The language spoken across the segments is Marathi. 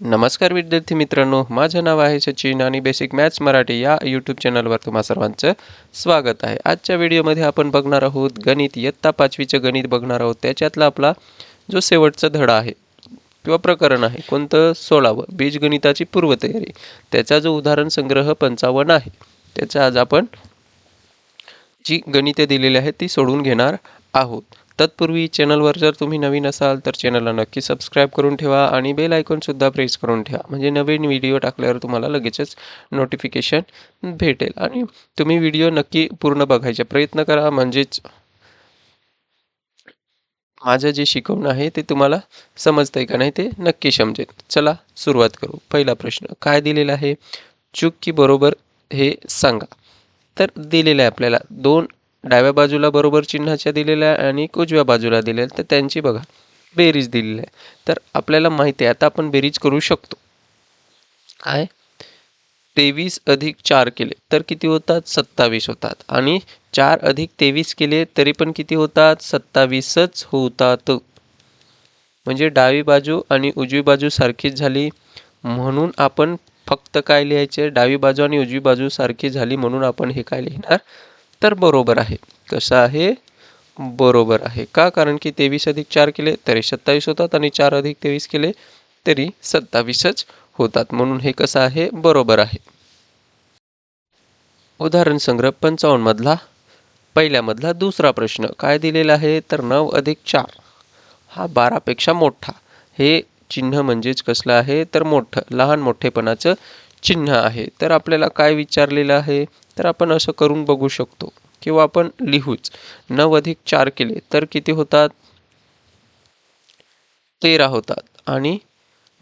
नमस्कार विद्यार्थी मित्रांनो माझं नाव आहे सचिन आणि बेसिक मॅथ्स मराठी या यूट्यूब चॅनलवर तुम्हा सर्वांचं स्वागत आहे. आजच्या व्हिडिओमध्ये आपण बघणार आहोत गणित इयत्ता पाचवीचं गणित बघणार आहोत. त्याच्यातला आपला जो शेवटचा धडा आहे किंवा प्रकरण आहे कोणतं सोळावं बीजगणिताची पूर्वतयारी त्याचा जो उदाहरण संग्रह पंचावन्न आहे त्याचा आज आपण जी गणिते दिलेली आहेत ती सोडून घेणार आहोत. तत्पूर्वी चॅनलवर जर तुम्ही नवीन असाल तर चॅनलला नक्की सबस्क्राईब करून ठेवा आणि बेल आयकॉनसुद्धा प्रेस करून ठेवा. म्हणजे नवीन व्हिडिओ टाकल्यावर तुम्हाला लगेचच नोटिफिकेशन भेटेल. आणि तुम्ही व्हिडिओ नक्की पूर्ण बघायचा प्रयत्न करा. म्हणजेच माझं जे शिकवणं आहे ते तुम्हाला समजतंय का नाही ते नक्की समजेल. चला सुरुवात करू. पहिला प्रश्न काय दिलेला आहे? चूक की बरोबर हे सांगा. तर दिलेलं आहे आपल्याला दोन डाव्या बाजूला बरोबर चिन्हाच्या दिलेल्या आहे आणि उजव्या बाजूला दिलेल्या तर त्यांची बघा बेरीज दिलेली आहे. तर आपल्याला माहिती आहे आता आपण बेरीज करू शकतो. काय तेवीस अधिक चार केले तर किती होतात? सत्तावीस होतात. आणि चार अधिक तेवीस केले तरी पण किती होतात? सत्तावीसच होतात. म्हणजे डावी बाजू आणि उजवी बाजू सारखीच झाली म्हणून आपण फक्त काय लिहायचे? डावी बाजू आणि उजवी बाजू सारखी झाली म्हणून आपण हे काय लिहिणार? तर बरोबर आहे. कसं आहे बरोबर आहे. का? कारण की तेवीस अधिक चार केले तरी सत्तावीस होतात आणि चार अधिक तेवीस केले तरी सत्तावीसच होतात. म्हणून हे कसं आहे? बरोबर आहे. उदाहरण संग्रह पंचावन्नमधला. पहिल्यामधला दुसरा प्रश्न काय दिलेला आहे? तर नऊ अधिक चार. हा बारापेक्षा मोठा. हे चिन्ह म्हणजेच कसलं आहे? तर मोठं लहान मोठेपणाचं चिन्ह आहे. तर आपल्याला काय विचारलेलं आहे? तर आपण असं करून बघू शकतो. किंवा आपण लिहूच. नऊ अधिक चार केले तर किती होतात? तेरा होतात. आणि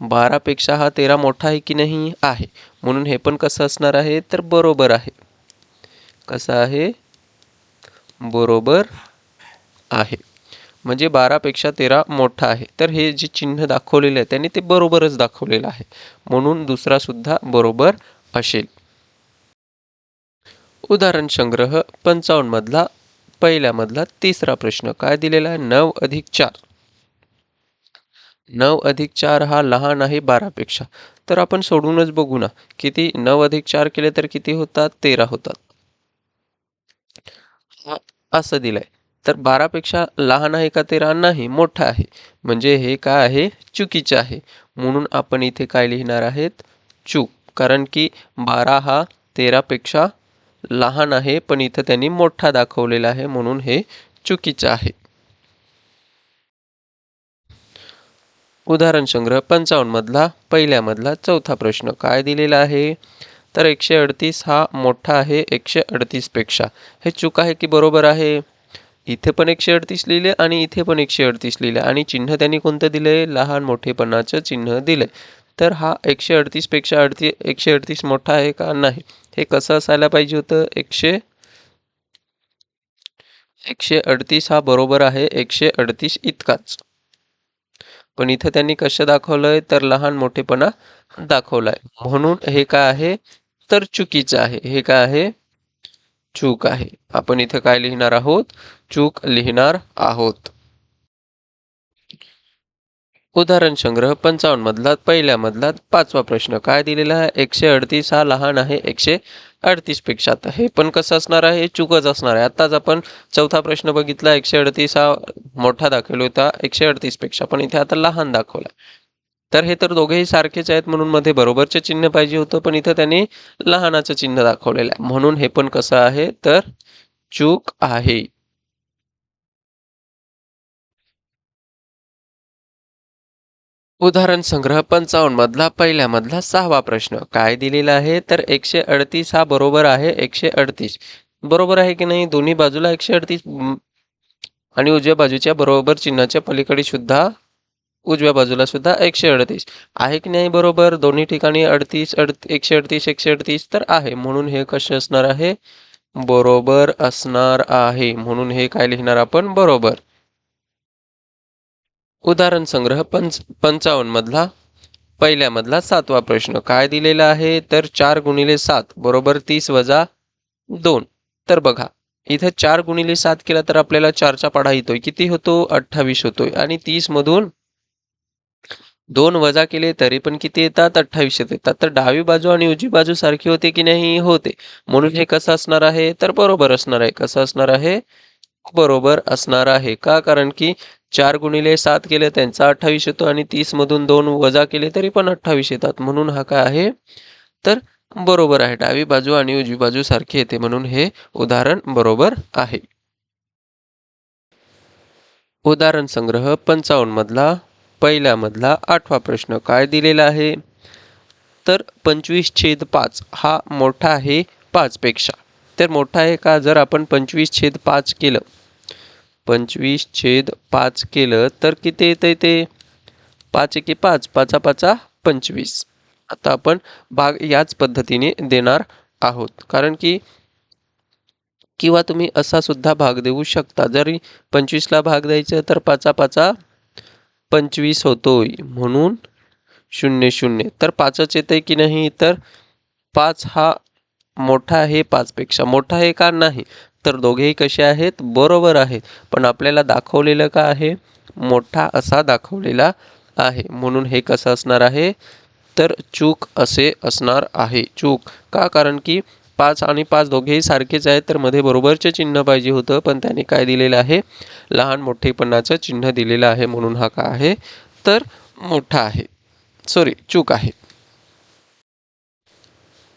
बारापेक्षा हा तेरा मोठा आहे की नाही? आहे. म्हणून हे पण कसं असणार आहे? तर बरोबर आहे. कसं आहे? बरोबर आहे. म्हणजे बारापेक्षा तेरा मोठा आहे. तर हे जे चिन्ह दाखवलेलं आहे त्याने ते बरोबरच दाखवलेलं आहे. म्हणून दुसरा सुद्धा बरोबर असेल. उदाहरण संग्रह पंचावन्नमधला पहिल्यामधला तिसरा प्रश्न काय दिलेला आहे? नऊ अधिक चार. नऊ अधिक चार हा लहान आहे बारापेक्षा. तर आपण सोडूनच बघू ना किती नऊ अधिक चार केले तर किती होतात? तेरा होतात. असं दिलंय. तर बारापेक्षा लहान आहे का तेरा? नाही मोठा आहे. म्हणजे हे काय आहे? चुकीचे आहे. म्हणून आपण इथे काय लिहिणार आहेत? चूक. कारण की बारा हा तेरापेक्षा लहान आहे पण इथं त्यांनी मोठा दाखवलेला आहे म्हणून हे चुकीचं आहे. उदाहरण संग्रह पंचावन्न मधला पहिल्यामधला चौथा प्रश्न काय दिलेला आहे? तर एकशे अडतीस हा मोठा आहे एकशे अडतीसपेक्षा हे चूक आहे की बरोबर आहे? इथे पण एकशे अडतीस लिहिले आणि इथे पण एकशे अडतीस लिहिले. आणि चिन्ह त्यांनी कोणतं दिलंय लहान मोठेपणाचं चिन्ह दिलंय तर हा एकशे अडतीसपेक्षा अडती एकशे अडतीस मोठा आहे का नाही? हे कसं असायला पाहिजे होतं? एकशे एकशे अडतीस हा बरोबर आहे. एकशे अडतीस इतकाच. पण इथं त्यांनी कसं दाखवलंय? तर लहान मोठेपणा दाखवलाय. म्हणून हे काय आहे? तर चुकीचं आहे. हे काय आहे? चूक आहे. आपण इथं काय लिहिणार आहोत? चूक लिहिणार आहोत. उदाहरण संग्रह पंचावन्न मधला पहिल्या मधला पाचवा प्रश्न. काय दिलेला आहे? एकशे अडतीस हा लहान आहे एकशे अडतीसपेक्षा. तर हे पण कसं असणार आहे? चूकच असणार आहे. आताच आपण चौथा प्रश्न बघितला एकशे अडतीस हा मोठा दाखवला होता एकशे अडतीसपेक्षा. पण इथे आता लहान दाखवला. तर हे तर दोघेही सारखेच आहेत म्हणून मध्ये बरोबरचे चिन्ह पाहिजे होतं पण इथं त्यांनी लहानाचं चिन्ह दाखवलेलं आहे. म्हणून हे पण कसं आहे? तर चूक आहे. उदाहरण संग्रह पंचावन्न मधला पहिल्या मधला सहावा प्रश्न. काय दिलेला आहे? तर एकशे अडतीस हा बरोबर आहे एकशे अडतीस. बरोबर आहे की नाही? दोन्ही बाजूला एकशे अडतीस आणि उजव्या बाजूच्या बरोबर चिन्हाच्या पलीकडे सुद्धा उजव्या बाजूला सुद्धा एकशे अडतीस. आहे की नाही बरोबर? दोन्ही ठिकाणी अडतीस अड एकशे अडतीस एकशे अडतीस तर आहे. म्हणून हे कसे असणार आहे? बरोबर असणार आहे. म्हणून हे काय लिहिणार आपण? बरोबर. उदाहरण संग्रह पंच पंचावन्न मधला पहिल्यामधला सातवा प्रश्न काय दिलेला आहे? तर चार गुणिले सात बरोबर तीस वजा दोन. तर बघा इथं चार गुणिले सात केला तर आपल्याला चारचा पाढा येतोय. किती होतो? अठ्ठावीस होतोय. आणि तीस मधून दोन वजा केले तरी पण किती येतात? अठ्ठावीस येतात. तर डावी बाजू आणि उजवी बाजू सारखी होते की नाही? होते. म्हणून हे कसं असणार आहे? तर बरोबर असणार आहे. कसं असणार आहे? बरोबर असणार आहे का? कारण की चार गुणिले सात केले त्यांचा अठ्ठावीस येतो आणि तीसमधून दोन वजा केले तरी पण अठ्ठावीस येतात. म्हणून हा काय आहे? तर बरोबर आहे. डावी बाजू आणि उजवी बाजू सारखी येते. म्हणून हे उदाहरण बरोबर आहे. उदाहरण संग्रह पंचावन्न मधला पहिल्यामधला आठवा प्रश्न काय दिलेला आहे? तर पंचवीस छेद पाच हा मोठा आहे पाचपेक्षा. तर मोठा आहे का? जर आपण पंचवीस छेद पाच केलं पंचवीस छेद पाच केलं तर किती येतं ते? पाच एके पाच पाचा पाचा पंचवीस. आता आपण भाग याच पद्धतीने देणार आहोत. कारण की किंवा तुम्ही असा सुद्धा भाग देऊ शकता. जरी पंचवीसला भाग द्यायचं तर पाचा पाचा पंचवीस होतोय. म्हणून शून्य शून्य. तर पाचच येते की नाही? तर पाच हा मोठा आहे पाचपेक्षा. मोठा आहे का नाही? तर दोघेही कसे आहेत? बरोबर आहेत. पण आपल्याला दाखवलेलं का आहे? मोठा असा दाखवलेला आहे. म्हणून हे कसं असणार आहे? तर चूक असे असणार आहे. चूक का? कारण की पाच आणि पाच दोघेही सारखेच आहेत तर मध्ये बरोबरचे चिन्ह पाहिजे होतं पण त्याने काय दिलेलं आहे? लहान मोठेपणाचं चिन्ह दिलेलं आहे म्हणून हा का आहे? तर मोठा आहे. सॉरी चूक आहे.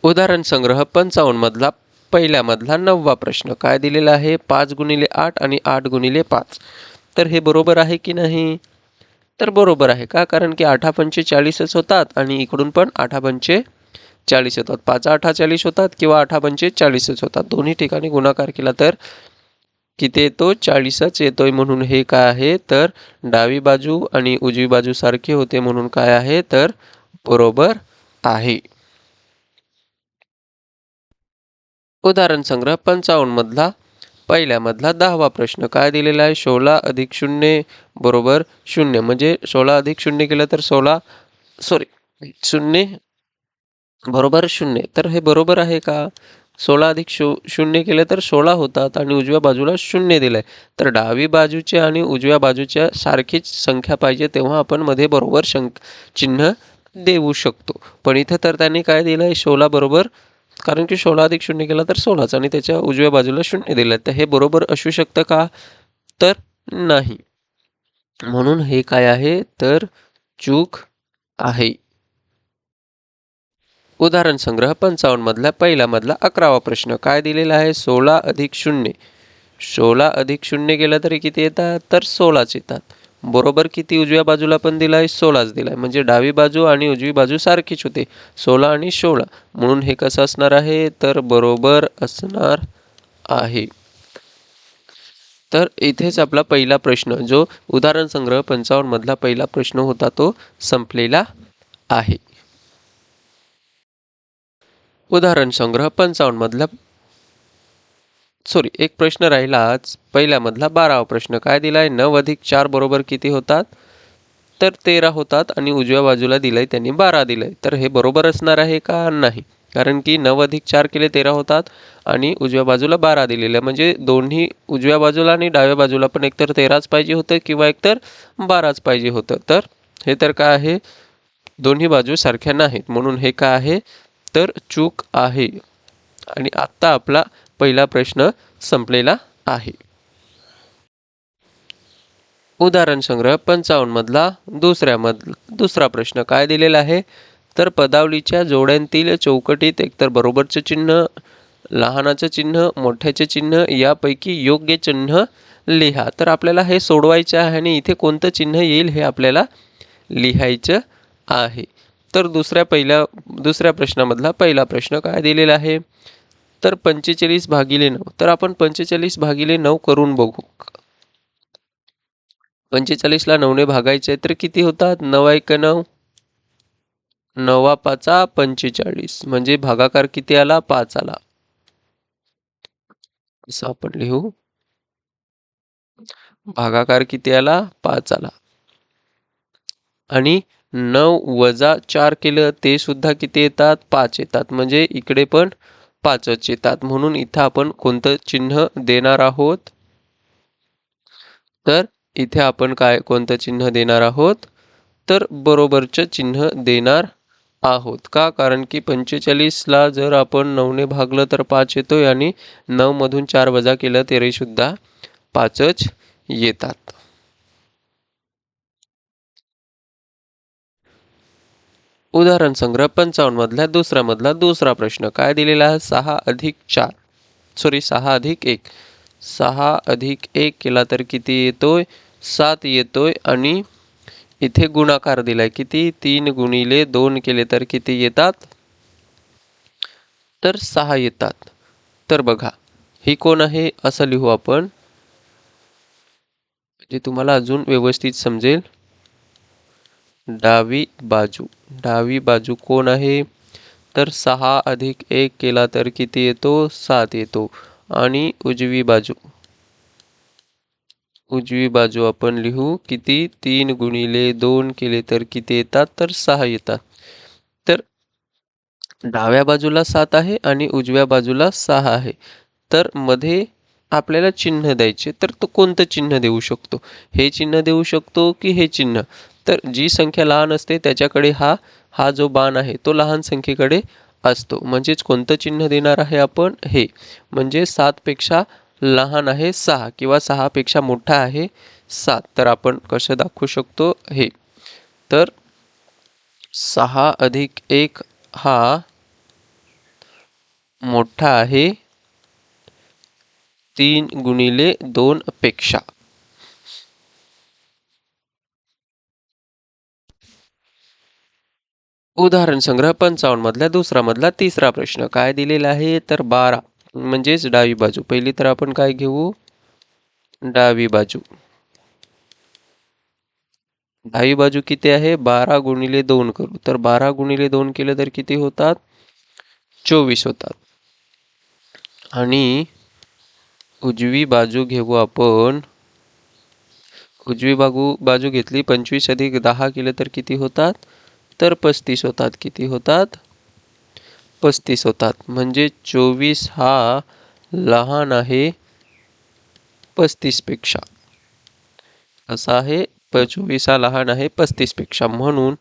उदाहरण संग्रह पंचावन्न मधला पहिल्यामधला नववा प्रश्न. काय दिलेला आहे? पाच गुणिले आठ आणि आठ गुणिले पाच. तर हे बरोबर आहे की नाही? तर बरोबर आहे का? कारण की आठा पंचे चाळीसच होतात आणि इकडून पण आठा पंचे चाळीस होतात पाच आठा चाळीस होतात किंवा आठा पंचे चाळीसच होतात. दोन्ही ठिकाणी गुणाकार केला तर किती येतो? चाळीसच येतोय म्हणून हे काय आहे? तर डावी बाजू आणि उजवी बाजू सारखी होते म्हणून काय आहे? तर बरोबर आहे. उदाहरण संग्रह पंचावन्न मधला पहिल्यामधला दहावा प्रश्न काय दिलेला आहे? सोळा अधिक शून्य बरोबर शून्य. म्हणजे सोळा अधिक शून्य केलं तर सोळा सॉरी शून्य बरोबर शून्य. तर हे बरोबर आहे का? सोळा अधिक शू शून्य केलं तर सोळा होतात आणि उजव्या बाजूला शून्य दिलं आहे तर डावी बाजूच्या आणि उजव्या बाजूच्या सारखीच संख्या पाहिजे तेव्हा आपण मध्ये बरोबर शंक चिन्ह देऊ शकतो. पण इथं तर त्यांनी काय दिलं आहे सोळा बरोबर कारण की सोळा अधिक शून्य केला तर सोळाच आणि त्याच्या उजव्या बाजूला शून्य दिलं तर हे बरोबर असू शकतं का? तर नाही. म्हणून हे काय आहे? तर चूक आहे. उदाहरण संग्रह पंचावन्न मधला पहिला मधला अकरावा प्रश्न. काय दिलेला आहे? सोळा अधिक शून्य. सोळा अधिक शून्य केलं तरी किती येतात? तर सोळाच येतात. बरोबर किती उजव्या बाजूला पण दिला आहे सोळाच दिला आहे म्हणजे डावी बाजू आणि उजवी बाजू सारखीच होते. सोळा आणि सोळा. म्हणून हे कसं असणार आहे? तर बरोबर असणार आहे. तर इथेच आपला पहिला प्रश्न जो उदाहरण संग्रह पंचावन्नमधला पहिला प्रश्न होता तो संपलेला आहे. उदाहरण संग्रह पंचावन्नमधला सॉरी एक प्रश्न राहिला आज. पहिल्यामधला बारावा प्रश्न. काय दिलाय? नऊ अधिक चार बरोबर किती होतात? तर तेरा होतात आणि उजव्या बाजूला दिलंय त्यांनी बारा दिलंय. तर हे बरोबर असणार आहे का? नाही. कारण की नऊ अधिक चार केले तेरा होतात आणि उजव्या बाजूला बारा दिलेलं. म्हणजे दोन्ही उजव्या बाजूला आणि डाव्या बाजूला पण एकतर तेराच पाहिजे होतं किंवा एकतर बाराच पाहिजे होतं. तर हे तर काय आहे? दोन्ही बाजू सारख्या नाहीत. म्हणून हे काय आहे? तर चूक आहे. आणि आत्ता आपला पहिला प्रश्न संपलेला आहे. उदाहरण संग्रह पंचावन्न मधला दुसऱ्या मध दुसरा प्रश्न काय दिलेला आहे? तर पदावलीच्या जोड्यांतील चौकटीत एकतर बरोबरचे चिन्ह लहानाचं चिन्ह मोठ्याचे चिन्ह यापैकी योग्य चिन्ह लिहा. तर आपल्याला हे सोडवायचं आहे आणि इथे कोणतं चिन्ह येईल हे आपल्याला लिहायचं आहे. तर दुसऱ्या पहिल्या दुसऱ्या प्रश्नामधला पहिला प्रश्न काय दिलेला आहे? तर पंचेचाळीस भागिले नऊ. तर आपण पंचेचाळीस भागिले नऊ करून बघू. पंचेचाळीसला नऊने भागायचे तर किती होतात? नऊ एक नऊ. नवा पाचा पंचेचाळीस. म्हणजे भागाकार किती आला? पाच आला. असं आपण लिहू. भागाकार किती आला? पाच आला. आणि नऊ वजा चार केलं ते सुद्धा किती येतात? पाच येतात. म्हणजे इकडे पण पाचच येतात म्हणून इथं आपण कोणतं चिन्ह देणार आहोत? तर इथे आपण काय कोणतं चिन्ह देणार आहोत? तर बरोबरचं चिन्ह देणार आहोत. का? कारण की पंचेचाळीसला जर आपण नऊने भागलं तर पाच येतोय आणि नऊमधून चार वजा केलं तरीसुद्धा पाचच येतात. उदाहरण संग्रह पंचावन्न मधल्या दुसरा मधला दुसरा प्रश्न. काय दिलेला आहे? सहा अधिक चार. सॉरी सहा अधिक एक. सहा अधिक एक केला तर किती येतोय? सात येतोय आणि इथे गुणाकार दिलाय. किती? तीन गुणिले दोन केले तर किती येतात? तर सहा येतात. तर बघा ही कोण आहे? असं लिहू आपण. जे तुम्हाला अजून व्यवस्थित समजेल. डावी बाजू. डावी बाजू कोण आहे? तर सहा अधिक एक केला तर किती येतो? सात येतो. आणि उजवी बाजू. उजवी बाजू आपण लिहू. किती? तीन गुणिले दोन केले तर किती येतात? तर सहा येतात. तर डाव्या बाजूला सात आहे आणि उजव्या बाजूला सहा आहे. तर मध्ये आपल्याला चिन्ह द्यायचे. तर तो कोणतं चिन्ह देऊ शकतो? हे चिन्ह देऊ शकतो की हे चिन्ह? तर जी संख्या लहान असते त्याच्याकडे हा हा जो बाण आहे तो लहान संख्येकडे असतो. म्हणजेच कोणतं चिन्ह देणार आहे आपण? हे. म्हणजे सातपेक्षा लहान आहे सहा किंवा सहापेक्षा मोठा आहे सात. तर आपण कसं दाखवू शकतो? हे. तर सहा अधिक एक हा मोठा आहे तीन गुणिले दोन पेक्षा. उदाहरण संग्रह पंचावन्न मधल्या दुसरा मधला तिसरा प्रश्न. काय दिलेला आहे? तर बारा. म्हणजेच डावी बाजू. पहिली तर आपण काय घेऊ? डावी बाजू. डावी बाजू किती आहे? बारा गुणिले दोन करू. तर बारा गुणिले दोन केलं तर किती होतात? चोवीस होतात. आणि उजवी बाजू घेऊ आपण. उजवी बाजू बाजू घेतली पंचवीस अधिक दहा केलं तर किती होतात? तर पस्तीस होतात. किती होतात? पस्तीस होतात. म्हणजे चोवीस हा लहान आहे पस्तीसपेक्षा. असा आहे प चोवीस हा लहान आहे पस्तीसपेक्षा. म्हणून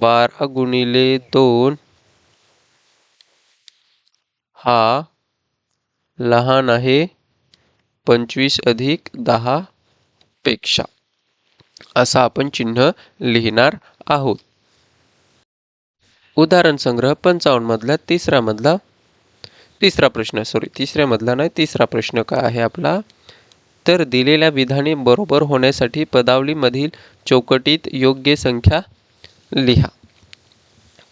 बारा गुणिले दोन हा लहान आहे पंचवीस अधिक दहा पेक्षा. असा आपण चिन्ह लिहिणार आहोत. उदाहरण संग्रह पंचावन्न मधला तिसरा मधला तिसरा प्रश्न सॉरी तिसऱ्या मधला नाही तिसरा प्रश्न काय आहे आपला? तर दिलेल्या विधाने बरोबर होण्यासाठी पदावलीमधील चौकटीत योग्य संख्या लिहा.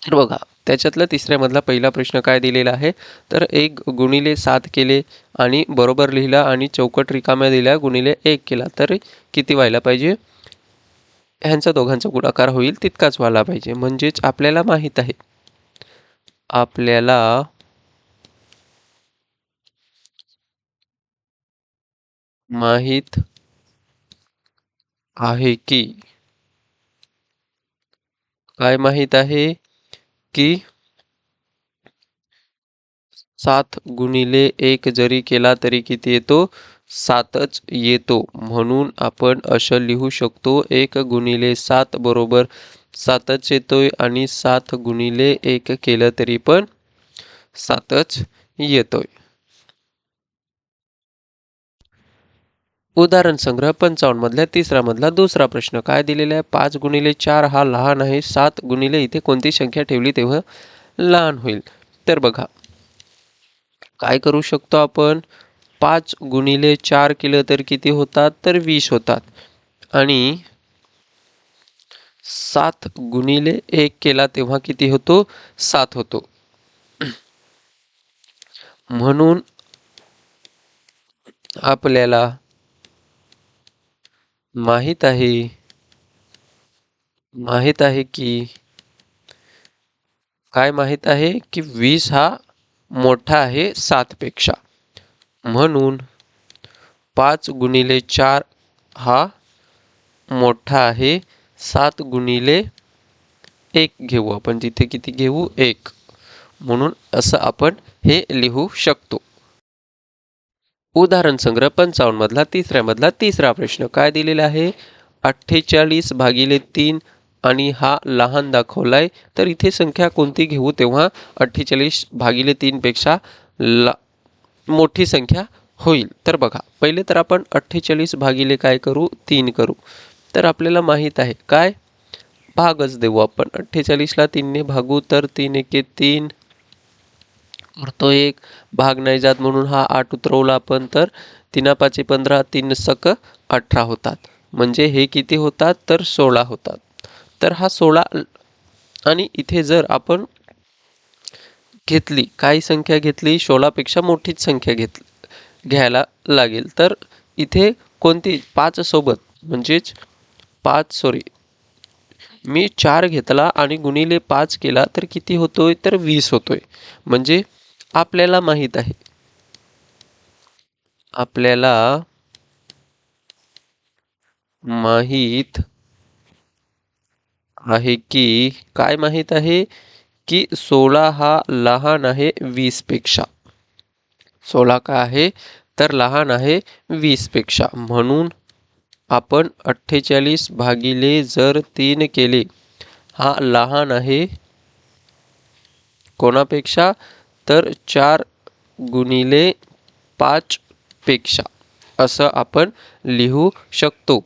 तर बघा त्याच्यातला तिसऱ्यामधला पहिला प्रश्न काय दिलेला आहे? तर एक गुणिले सात केले आणि बरोबर लिहिला आणि चौकट रिकाम्या दिल्या गुणिले एक केला. तर किती व्हायला पाहिजे? ह्यांचा दोघांचा गुणाकार होईल तितकाच व्हायला पाहिजे. म्हणजेच आपल्याला माहीत आहे. आपल्याला माहीत आहे की काय माहीत आहे की सात गुणिले एक जरी केला तरी किती येतो? सातच येतो. म्हणून आपण असं लिहू शकतो एक गुणिले सात बरोबर सातच येतोय आणि सात गुणिले एक केलं तरी पण सातच येतोय. उदाहरण संग्रह पंचावन्न मधल्या तिसरा मधला दुसरा प्रश्न. काय दिलेला आहे? पाच गुणिले चार हा लहान आहे. सात गुणिले इथे कोणती संख्या ठेवली तेव्हा लहान होईल. तर बघा. काय करू शकतो आपण? पाच गुणिले चार केलं तर किती होतात? तर वीस होतात. आणि सात गुणिले एक केला तेव्हा किती होतो? सात होतो. म्हणून आपल्याला माहीत आहे माहीत आहे की काय माहीत आहे? की वीस हा मोठा आहे सातपेक्षा. म्हणून पाच गुणिले चार हा मोठा आहे. सात गुणिले एक घेऊ. आपण तिथे किती घेऊ? एक. म्हणून असं आपण हे लिहू शकतो. उदाहरण संग्रह पंचावन्नमधला तिसऱ्यामधला तिसरा प्रश्न काय दिलेला आहे? अठ्ठेचाळीस भागिले तीन आणि हा लहान दाखवलाय. तर इथे संख्या कोणती घेऊ? तेव्हा अठ्ठेचाळीस भागिले तीनपेक्षा ला मोठी संख्या होईल. तर बघा पहिले तर आपण अठ्ठेचाळीस भागिले काय करू? तीन करू. तर आपल्याला माहीत आहे काय? भागच देऊ आपण. अठ्ठेचाळीसला तीनने भागू तर तीन एके तीन. तो एक भाग नाही जात म्हणून हा आठ उतरवला आपण तर तीना पाचे पंधरा तीन सक अठरा होतात. म्हणजे हे किती होतात? तर सोळा होतात. तर हा सोळा आणि इथे जर आपण घेतली. काय संख्या घेतली सोळापेक्षा मोठीच संख्या घेत घ्यायला लागेल. तर इथे कोणती? पाच सोबत. म्हणजेच पाच सॉरी मी चार घेतला आणि गुणिले पाच केला तर किती होतोय? तर वीस होतोय. म्हणजे आपल्याला माहीत आहे. आपल्याला माहीत आहे की काय माहीत आहे? की सोळा हा लहान आहे वीसपेक्षा सोळा काय आहे? तर लहान आहे वीसपेक्षा म्हणून आपण अठ्ठेचाळीस भागिले जर तीन केले हा लहान आहे कोणापेक्षा? तर चार गुणिले पाचपेक्षा असं आपण लिहू शकतो.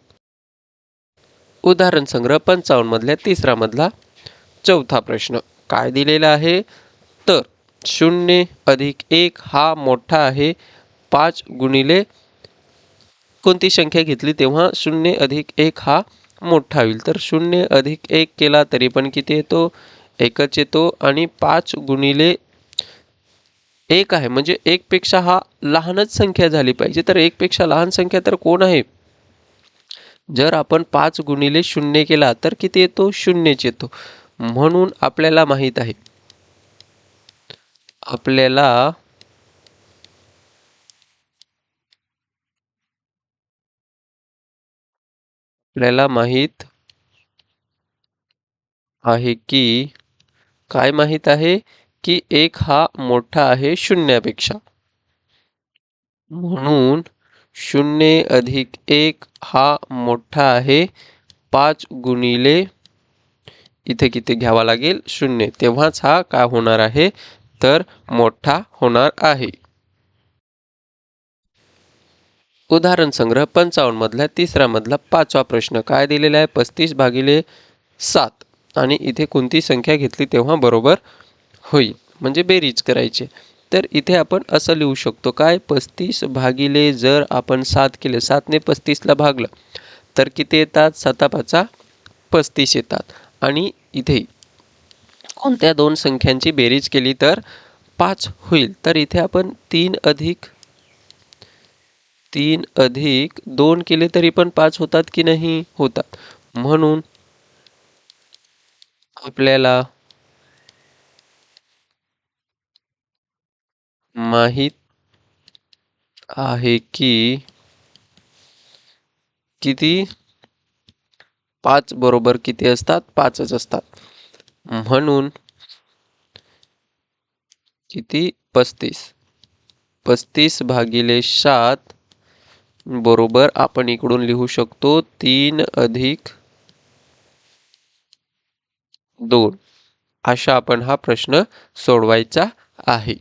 उदाहरण संग्रह पंचावन्नमधल्या तिसरामधला चौथा प्रश्न. काय दिलेलं आहे? तर शून्य अधिक एक हा मोठा आहे. पाच गुणिले कोणती संख्या घेतली तेव्हा शून्य अधिक एक हा मोठा होईल. तर शून्य अधिक एक केला तरी पण किती येतो? एकच येतो आणि पाच गुणिले एक आहे. म्हणजे एकपेक्षा हा लहानच संख्या झाली पाहिजे. तर एकपेक्षा लहान संख्या तर कोण आहे? जर आपण पाच गुणिले शून्य केला तर किती येतो? शून्यच येतो. म्हणून आपल्याला माहीत आहे. आपल्याला आपल्याला माहीत आहे की काय माहीत आहे की एक हा मोठा आहे शून्यापेक्षा. म्हणून शून्य अधिक एक हा मोठा आहे पाच गुणिले इथे किती घ्यावा लागेल? शून्य. तेव्हाच हा काय होणार आहे? तर मोठा होणार आहे. उदाहरण संग्रह पंचावन्न मधला तिसरा मधला पाचवा प्रश्न. काय दिलेला आहे? पस्तीस भागिले सात. आणि इथे कोणती संख्या घेतली तेव्हा बरोबर होईल. म्हणजे बेरीज करायची. तर इथे आपण असं लिहू शकतो. काय? पस्तीस भागिले जर आपण सात केले सातने पस्तीसला भागलं तर किती येतात? सातापाचा पस्तीस येतात. आणि इथे कोणत्या दोन संख्यांची बेरीज केली तर पाच होईल. तर इथे आपण तीन अधिक तीन अधिक दोन केले तरी पण पाच होतात की नाही? होतात. म्हणून आपल्याला माहीत आहे की किती? पाच बरोबर किती असतात? पाचच असतात. म्हणून किती? पस्तीस. पस्तीस भागिले सात बरोबर आपण इकडून लिहू शकतो तीन अधिक दोन. अशा आपण हा प्रश्न सोडवायचा आहे.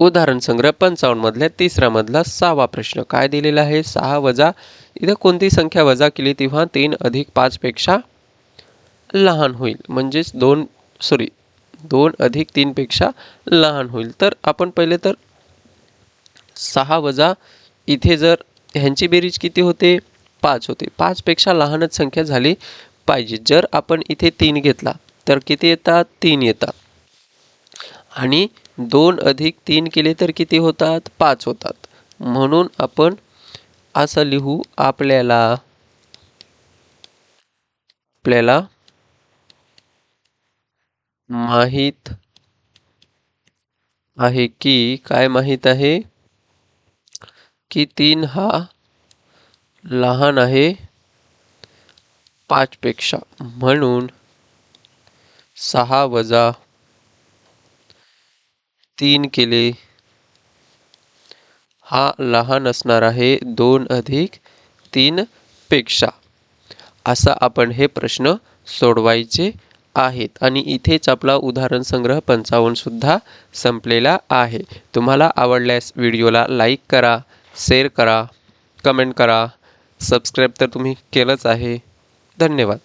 उदाहरण संग्रह पंचावन्न मधल्या तिसरा मधला सहावा प्रश्न. काय दिलेला आहे? सहा वजा इथं कोणती संख्या वजा केली तेव्हा तीन अधिक पाच पेक्षा लहान होईल. म्हणजेच दोन सॉरी दोन अधिक तीनपेक्षा लहान होईल. तर आपण पहिले तर सहा वजा इथे जर ह्यांची बेरीज किती होते? पाच होते. पाचपेक्षा लहानच संख्या झाली पाहिजे. जर आपण इथे तीन घेतला तर किती येतात? तीन येतात. आणि दोन अधिक तीन केले तर किती होतात? पाच होतात. म्हणून आपण असं लिहू आपल्याला. आपल्याला माहीत आहे की काय माहीत आहे? की तीन हा लहान आहे पाचपेक्षा. म्हणून सहा वजा तीन केले. हा लहान असणार आहे दोन अधिक तीन पेक्षा. असा आपण हे प्रश्न सोडवायचे आहेत. आणि इथेच आपला उदाहरण संग्रह पंचावन्नसुद्धा संपलेला आहे. तुम्हाला आवडल्यास व्हिडिओला लाईक करा शेअर करा कमेंट करा. सबस्क्राईब तर तुम्ही केलंच आहे. धन्यवाद.